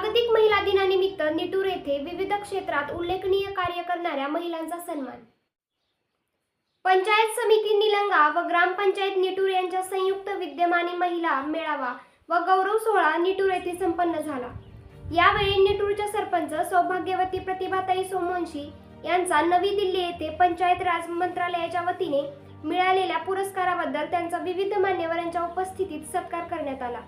जागतिक महिला दिनानिमित्त निटूर येथे विविध क्षेत्रात उल्लेखनीय कार्य करणाऱ्या महिलांचा सन्मान. पंचायत समिती निलंगा व ग्रामपंचायत निटूर यांच्या संयुक्त विद्यमाने महिला मेळावा व गौरव सोहळा निटूर येथे संपन्न झाला. यावेळी निटूरच्या सरपंच सौभाग्यवती प्रतिभाताई सोमवंशी यांचा नवी दिल्ली येथे पंचायत राज मंत्रालयाच्या वतीने मिळालेल्या पुरस्काराबद्दल त्यांचा विविध मान्यवरांच्या उपस्थितीत सत्कार करण्यात आला.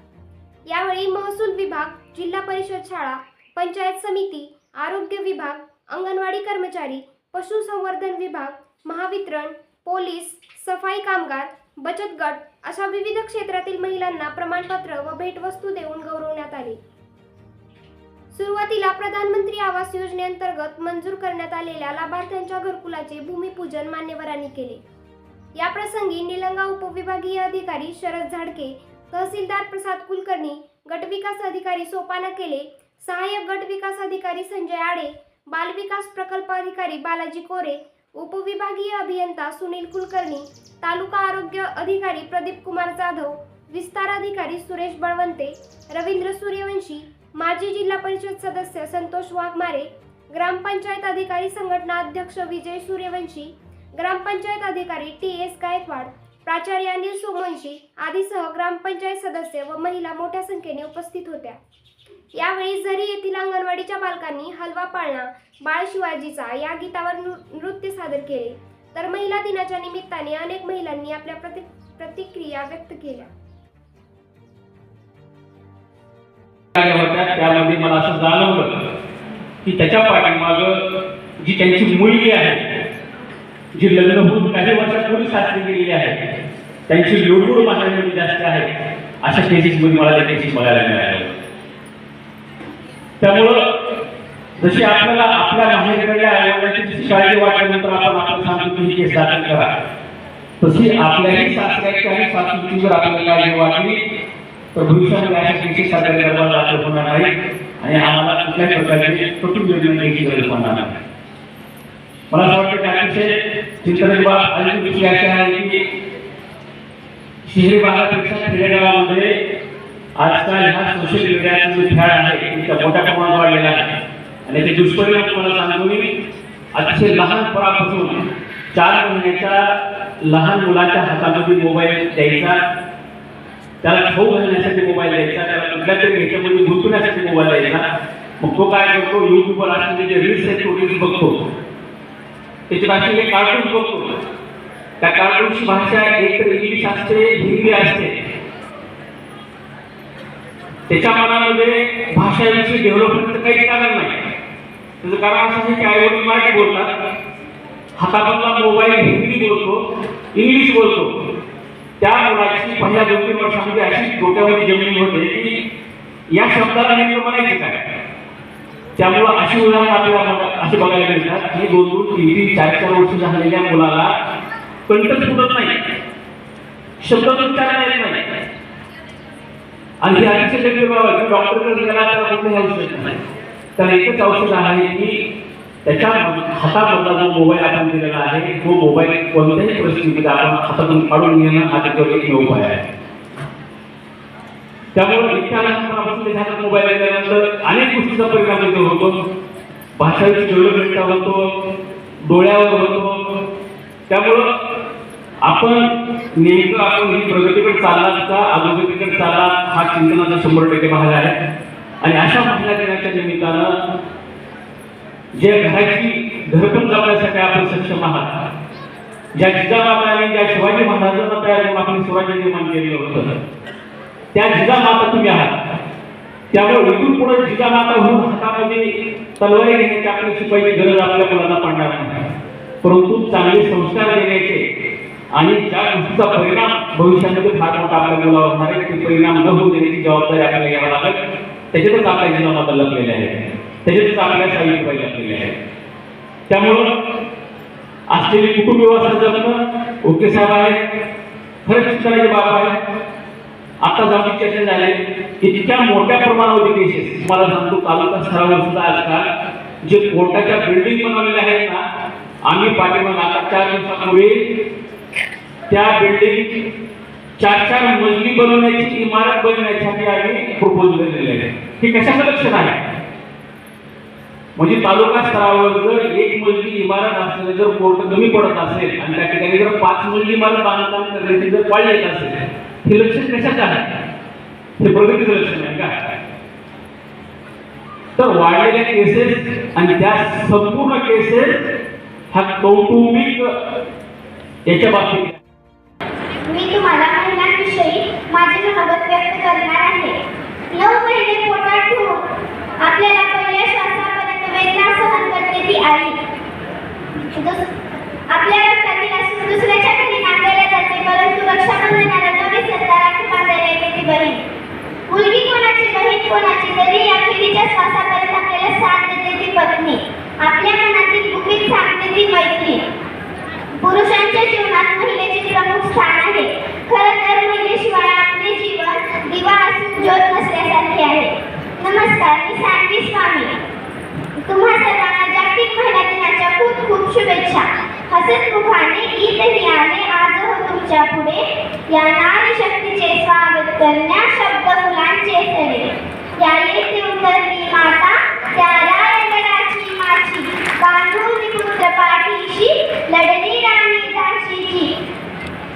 यावेळी महसूल विभाग जिल्हा परिषद शाळा पंचायत समिती आरोग्य विभाग अंगणवाडी कर्मचारी पशुसंवर्धन विभाग महावितरण पोलीस सफाई कामगार बचत गट अशा विविध क्षेत्रातील महिलांना प्रमाणपत्र व भेटवस्तू देऊन गौरवण्यात आले. सुरुवातीला प्रधानमंत्री आवास योजनेअंतर्गत मंजूर करण्यात आलेल्या लाभार्थ्यांच्या घरकुलाचे भूमिपूजन मान्यवरांनी केले. या प्रसंगी निलंगा उपविभागीय अधिकारी शरद झाडके तहसीलदार प्रसाद कुलकर्णी गटविकास अधिकारी सोपाना केले सहाय्यक गटविकास अधिकारी संजय आडे बालविकास प्रकल्प अधिकारी बालाजी कोरे उपविभागीय अभियंता सुनील कुलकर्णी तालुका आरोग्य अधिकारी प्रदीप कुमार जाधव विस्तार अधिकारी सुरेश बळवंते रवींद्र सूर्यवंशी माजी जिल्हा परिषद सदस्य संतोष वाघमारे ग्रामपंचायत अधिकारी संघटना अध्यक्ष विजय सूर्यवंशी ग्रामपंचायत अधिकारी टी एस गायकवाड प्राचार्य अनिल सोमवंशी आदीसह ग्रामपंचायत सदस्य व महिला मोठ्या संख्येने उपस्थित होत्या. यावेळी झरी येथील अंगणवाडीच्या बालकांनी हलवा पाळणा बाळ शिवाजीचा या गीतावर नृ- नृत्य सादर केले. तर महिला दिनाच्या निमित्ताने अनेक महिलांनी आपल्या प्रति प्रतिक्रिया व्यक्त केल्या. त्यामध्ये मला असं जाणवलं की त्याच्या पाठीमाग जी त्यांची मुलगी आहे जी लग्न होऊन काही वर्षापूर्वी साजरी केलेली आहे. त्यांची लोटूड माझ्याकडे जास्त आहे. अशा केसेसमध्ये मला त्या केसेस बघायला मिळाल्या त्यामुळं जशी आपल्याला आपल्या माहेरकडल्या आयोगाची जशी काळजी वाटल्यानंतर आपण आपण सांगतो की केस दाखल करा. तशी आपल्याही सासऱ्याची आणि सासूची जर आपल्याला काळजी वाटली तर भविष्यामध्ये अशा केसेस सादर करायला दाखल होणार नाही. आणि आम्हाला कुठल्याही प्रकारची कठोर योजना घ्यायची गरज पडणार नाही. मला असं वाटतं चिंतनाची बाब आणि दुसरी अशी आहे की शहरी भागापेक्षा खेडेगावामध्ये आजकाल ह्या सोशल मीडियाचा जो फॅड आहे इतका मोठ्या प्रमाणात वाढलेला आहे आणि त्याचे दुष्परिणाम तुम्हाला सांगतो मी अतिशय लहानपणापासून चार महिन्याच्या लहान मुलाच्या हातामध्ये मोबाईल द्यायचा त्याला खाऊ घालण्यासाठी मोबाईल द्यायचा त्याला कुठल्या तरी ह्याच्यामध्ये गुंतवण्यासाठी मोबाईल द्यायचा मग तो काय करतो युट्यूबवर असलेले जे रील्स आहेत तो रील्स बघतो त्याची भाषा एक कार्टून बघतो. त्या कार्टूनची भाषा एक तर इंग्लिश असते हिंदी असते. त्याच्या मनामध्ये भाषेविषयी डेव्हलपमेंटचं काही कारण नाही. त्याचं कारण असं आहे की आई वडील मराठी बोलतात. हातामधला मोबाईल हिंदी बोलतो इंग्लिश बोलतो. त्या मुलाची पहिल्या दोन तीन वर्षामध्ये अशी डोक्यामध्ये जमीन होते की या शब्दाला नेमकं म्हणायचं काय? त्यामुळं अशी उदाहरणं आपल्याला असे बघायला मिळतात की? दोन दोन तीन तीन चार चार वर्ष झालेल्या मुलाला कंठ फुटत नाही. शब्द उच्चारता येत नाही. आणि हे अतिशय गंभीर बाब आहे. डॉक्टरकडे गेला तर कुठलंही औषध नाही. तर एकच औषध आहे की त्याच्या हातामधला जो मोबाईल आपण दिलेला आहे तो मोबाईल कोणत्याही परिस्थितीमध्ये आपण हातातून काढून घेणं हा त्याच्यावर एक उपाय आहे. त्यामुळे इतक्या मोबाईल दिल्यानंतर अनेक गोष्टीचा परिणाम होतो. भाषेची डेव्हलपमेंट होतो डोळ्यावर होतो. त्यामुळं आपण नेमकं आपण ही प्रगतीकडे चाललात का अधोगतीकडे चाललात हा चिंतनाचा शंभर टक्के भाग आहे. आणि अशा महिला दिनाच्या निमित्तानं जे घराची घरपण जपण्यासाठी आपण सक्षम आहात ज्या जिजामाताने ज्या शिवाजी महाराजांना तयार करून आपण स्वराज्य निर्माण केलेलं होतं त्या जिजामाता तुम्ही आहात. त्यामुळे इथून पुढे जिजामाता होऊन हातामध्ये तलवारी घेण्याची आपल्या शिपायची गरज आपल्या मुलांना पडणार नाही. परंतु चांगले संस्कार देण्याचे आणि ज्या गोष्टीचा परिणाम भविष्यामध्ये फार मोठा आपल्या मुलावर होणार आहे ते परिणाम न होऊ देण्याची जबाबदारी आपल्याला घ्यावी लागेल. त्याच्यातच आपल्या जीवनात लपलेले आहे त्याच्यातच आपल्या सावित्रीबाई लपलेले आहे त्यामुळं असलेली कुटुंब व्यवस्था जगणं ओके साहेब आहे खरंच चिंतनाची बाबा आहे आता जाऊन चर्चा झाले इतक्या मोठ्या प्रमाणावरती केसेस तुम्हाला सांगतो तालुका स्तरावर सुद्धा आजकाल जे कोर्टाच्या बिल्डिंग बनवलेल्या आहेत ना आम्ही पाठीमाग आता चार दिवसापूर्वी त्या बिल्डिंग चार चार मजली बनवण्याची इमारत बनवण्यासाठी आम्ही प्रपोज दिलेले आहे हे कशाचं लक्षण आहे? म्हणजे तालुका स्तरावर जर एक मजली इमारत असलेली जर कोर्ट कमी पडत असेल आणि त्या ठिकाणी जर पाच मजली इमारत बांधकाम करण्याची जर पाळी येत असेल हे लक्षण कशाचं आहे? हे प्रगतीचं लक्षण आहे का? तर वाढलेल्या केसेस आणि त्या संपूर्ण केसेस हा कौटुंबिक याच्या बाबतीत मी तुम्हाला महिलांविषयी माझे मनोगत व्यक्त करणार आहे. नऊ महिने पोटात ठेवून आपल्याला पहिल्या श्वासापर्यंत वेदना सहन करते ती आई. आपल्या रक्तातील असून दुसऱ्याच्या घरी नांदायला जाते परंतु रक्षाबंधनाला न कोणाची बहीण मुलगी कोणाची बहीण कोणाची तरी या अखेरीच्या श्वासापर्यंत आपल्याला साथ देते ती पत्नी. आपल्या मनातील गुपित सांगते ती मैत्री पुरुषांच्या जीवनात महिलेचे प्रमुख स्थान आहे. खरं तर महिलेशिवाय आपले जीवन दिवा असून ज्योत नसल्यासारखे आहे. नमस्कार मी सानवी स्वामी. तुम्हा सर्वांना जागतिक महिला दिनाच्या खूप खूप शुभेच्छा. हसत मुखाने ईद ही आले आज हो तुमच्यापुढे. या करण्या शब्द फुलांचे सरे. या येथे उतरली माता त्या रायगडाची माची. बांधून पुत्र पाठीशी लढली राणी झाशीची.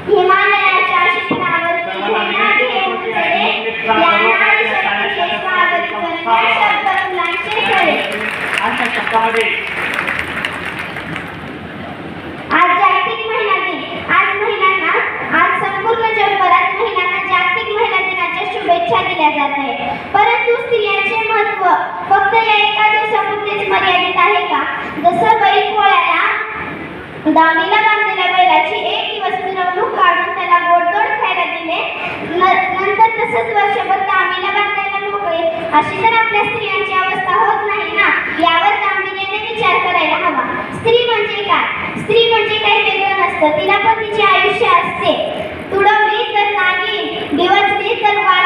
हिमालयाच्या शिखरावरती झेंडा घेऊन चढे या नारी शक्तीचे स्वागत करण्या शब्द फुलांचे सरे आज जागतिक महिला दिन आज महिलांना आज संपूर्ण जगभरात महिलांना जागतिक महिला दिनाच्या शुभेच्छा दिल्या जात आहे परंतु स्त्रियांचे महत्त्व फक्त या एका दिवसापुरतेच मर्यादित आहे का? जसं बैल पोळ्याला दावणीला बांधलेल्या बैलाची एक दिवस मिरवणूक काढून त्याला गोडधोड खायला दिले. नंतर तसंच वर्षभर दावणीला बांधायला मोकळे. अशी तर आपल्या स्त्रियांची अवस्था होत नाही ना? यावर गांभीर्याने विचार करायला हवा. स्त्री म्हणजे काय? स्त्री म्हणजे काही वेगळं नसतं. तिला पण तिचे आयुष्य असते. तुडवली तर नागिन दिवसली तर वाघीन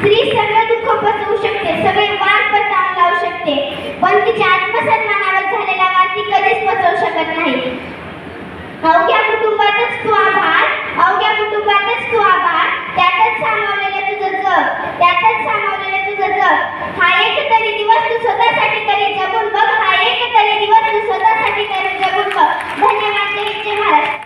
स्त्री सगळं दुःख पचवू शकते सगळे वाद पडताळून लावू शकते. पण तिच्या आत्मसन्मानावर झालेला वाद ती कधीच पचवू शकत नाही. अवघ्या कुटुंबातच तू आभार अवघ्या कुटुंबातच तू आभार. त्यातच सामावलेलं तुझं जग त्यातच सामावलेलं तुझं जग. हा एक तरी दिवस तू स्वतःसाठी तरी जगून बघ हा एक तरी दिवस तू स्वतःसाठी तरी जगून बघ. धन्यवाद जय